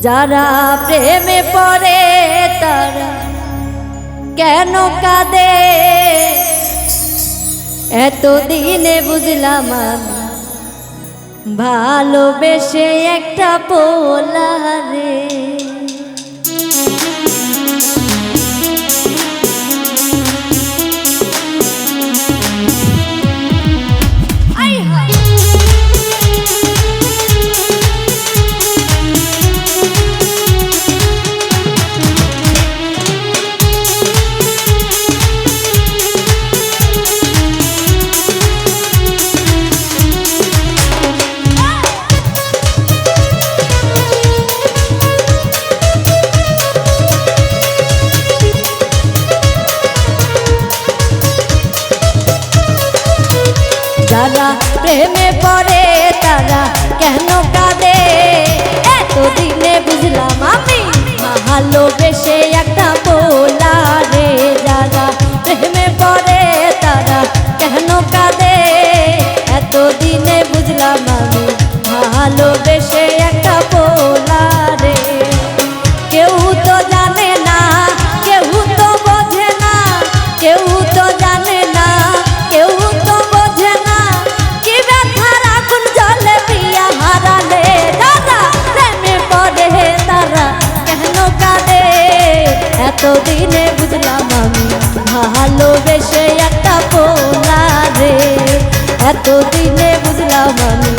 যারা প্রেমে পড়ে তারা কেন কাঁদে? এতদিনে বুঝলাম ভালোবেসে একটা পোলারে। যারা প্রেমে পড়ে তারা কেন কাঁদে? এতদিনে বুঝলাম আমি ভালোবেসে একটা বই এতদিনে বুঝলাম আমি ভালোবেসে একটা পোলা রে। এত এতদিনে বুঝলাম আমি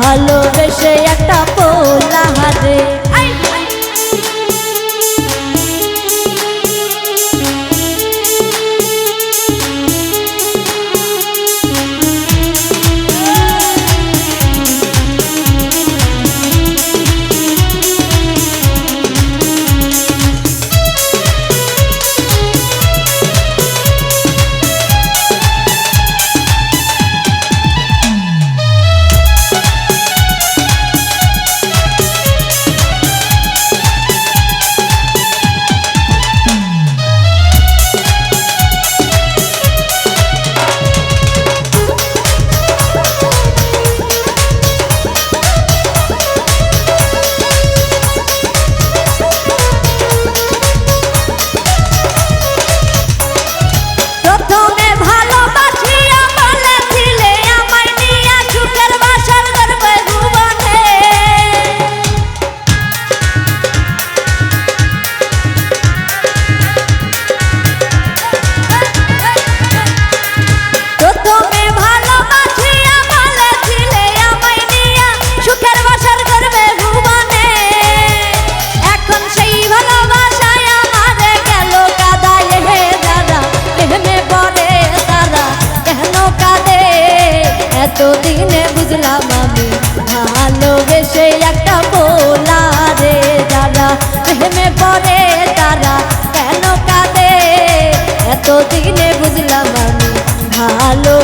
ভালো এতদিনে বুঝলাম আমি, ভালোবেসে একটা বোলা রে যারা প্রেমে পড়ে তারা কেন কাঁদে? এতদিনে বুঝলাম আমি, ভালো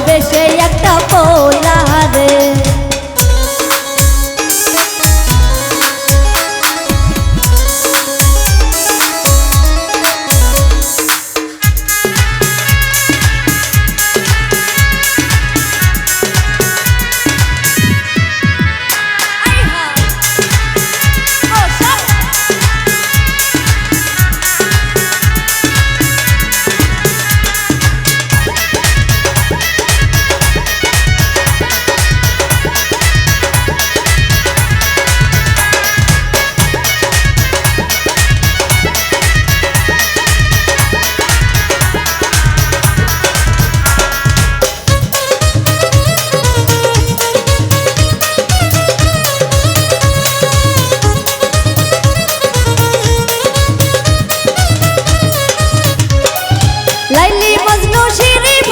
মজনু শিরি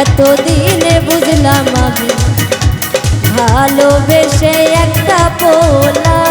এতদিনে বুঝলাম আমি ভালোবেসে একটা পোলা।